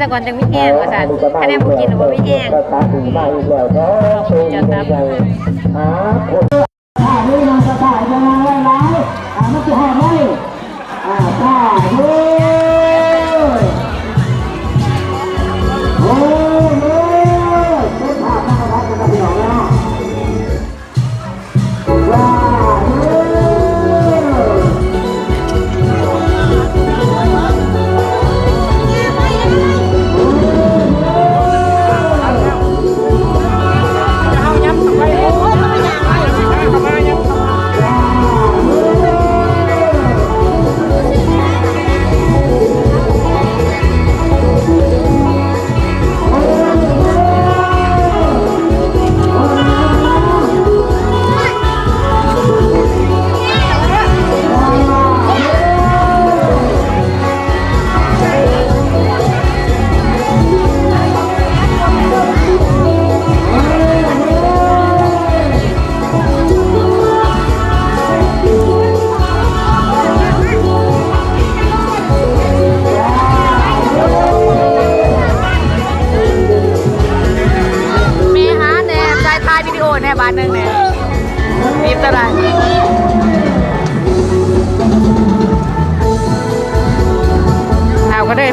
จังหวัดจังไม่แห้งค่ะสัาแม่บุกินหรือว่าไม่แห้งขอบคุณจ้าครับ บาทหนึ่งเนี่ยมีตลาดเอาก็ได้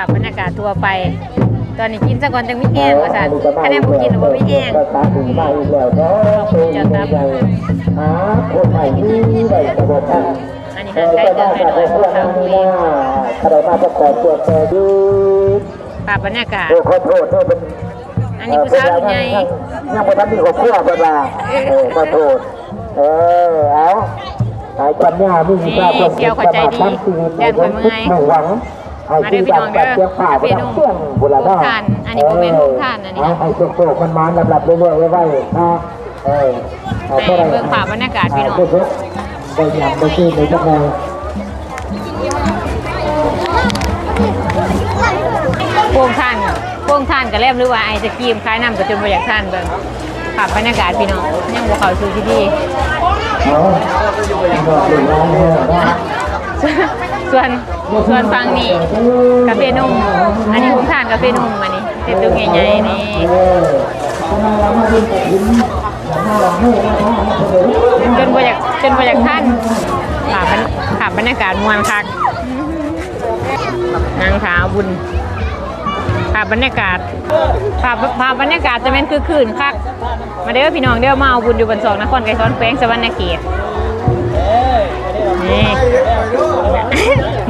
าพบรรยากาศทั่วไป ตอนนี้กินสักก่อนจังไม่แห้งว่าสันถ้าแนนบ่กินหรือว่าไม่แห้งตัอีกแล้วก็จหาคนใหม่ที่ได้สบาอันนี้ก็ใกล้เกินไปหน่อยของชาวบุรีถ้าเรามาประกอบตัวแต่ดูภาพบรรยากาศขอโทษด้วเป็นอันนี้ผู้สาวใหญ่ยันี่ทันมีครอบครัวเพิ่นว่าเออขอโทษเออเอาหายความยากมีความสุขความควจดีแก่นควเมื่อไง ให้ที่ดังแต่เสียงป่าไปดังเสียงบุรณะท่านอันนี้บ่แม่นของท่านอันนี้เอานะให้โชคๆมันมาลำดับเรื่อยๆไว้ๆนะเออให้เบิ่งภาพบรรยากาศพี่น้องเบิ่งไปยามไปซื้อในจังไงโป่งท่านโป่งท่านก็แลมหรือว่าไอศกรีมคล้ายน้ำก็จนบ่อยากท่านเบิ่งภาพบรรยากาศพี่น้องยังบ่เข้าสู่ที่ดีเอาบอกเลยน้องเนี่ยนะส่วน ส่วนฟังนี่กาแฟนุ่ม อันนี้ผมทานกาแฟนุ่มอันนี้เต็มตุ้งใหญ่ๆนี่เออทำไมเราไม่ยินแต่ยินเราไม่เราไม่เราไม่จนบ่อยากจนบ่อยากท่านขาบขาบบรรยากาศมวนคักนางขาวบุญภาพบรรยากาศภาพภาพบรรยากาศจะเป็นคือคืนคัก มาเด้อพี่น้องเด้อมาเอาบุญอยู่บนสองนครไกรซ้อนแขวงสวรรณเขตนี่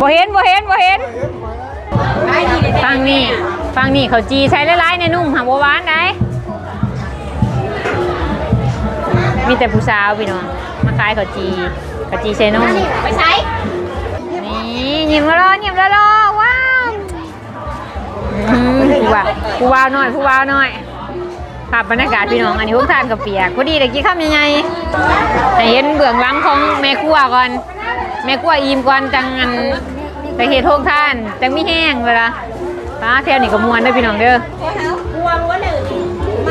บ่เห็นบ่เห็นบ่เห็นฟังนี่ฟังนี่เขาจีใช้หลายๆในนุ่มหางบัวหวานได้มีแต่ผู้สาวพี่น้องมาขายเขาจีเขาจีใช้นุ่มไปใช้นี่ยิ้มแล้วรอยิ้มแล้วรอว้าวอืมผู้ว่าผู้ว่าวหน่อยผู้ว่าวหน่อยภาพบรรยากาศพี่น้องอันนี้พวกทานกับเปียกพอดีตะกี้ข้ามยังไงให้เห็นเบื้องหลังของแม่ครัวก่อน แม่ครัวอิ่มก่อนจังงันแต่เห็ดโทงท่านจังไม่แห้งเวลาป้าเที่ยวนี่ก็มวนเด้อพี่น้องเด้อ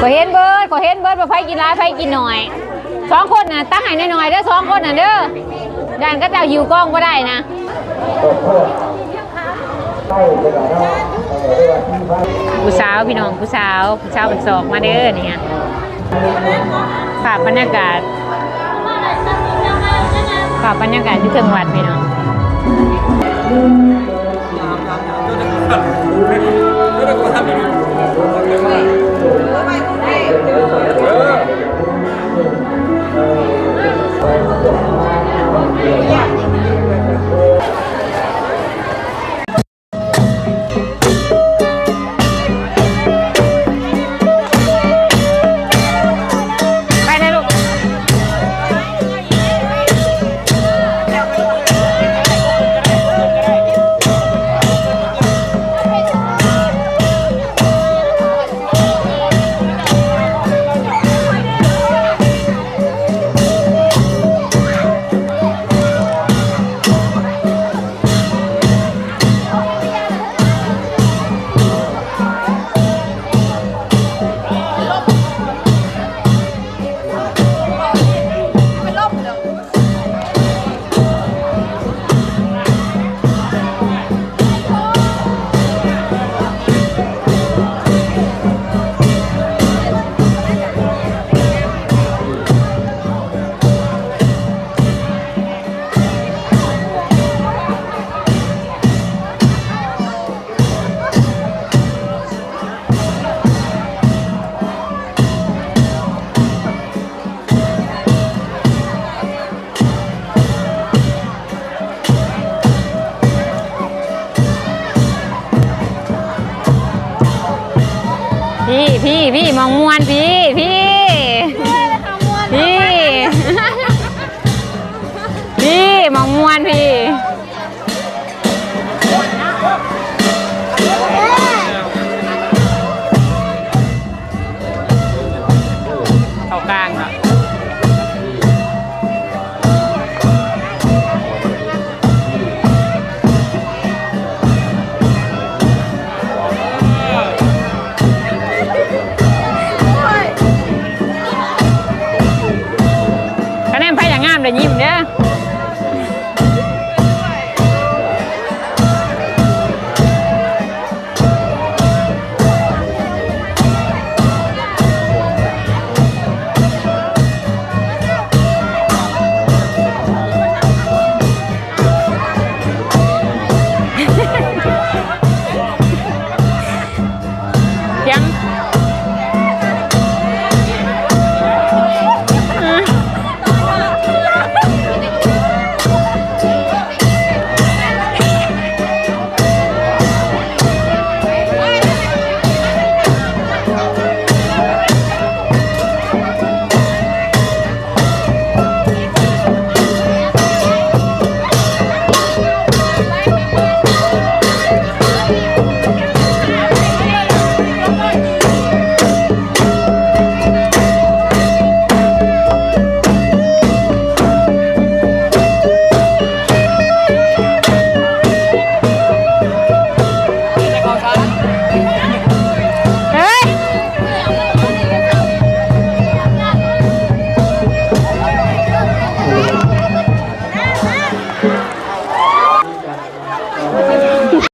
ก็เห็นเบิร์ดก็เห็นเบิร์ดว่าไผกินร้ายไผกินหน่อยสองคนน่ะตั้งให้หน่อยๆเด้อสองคนน่ะเด้อด่านก็จะหิวกล้องก็ได้นะผู้สาวพี่น้องผู้สาวผู้สาวเป็นศอกมาเด้อเนี่ยฝากบรรยากาศ ฝากบรรยากาศที่ถึงวัดพี่น้องไป พี่มองมวนพี่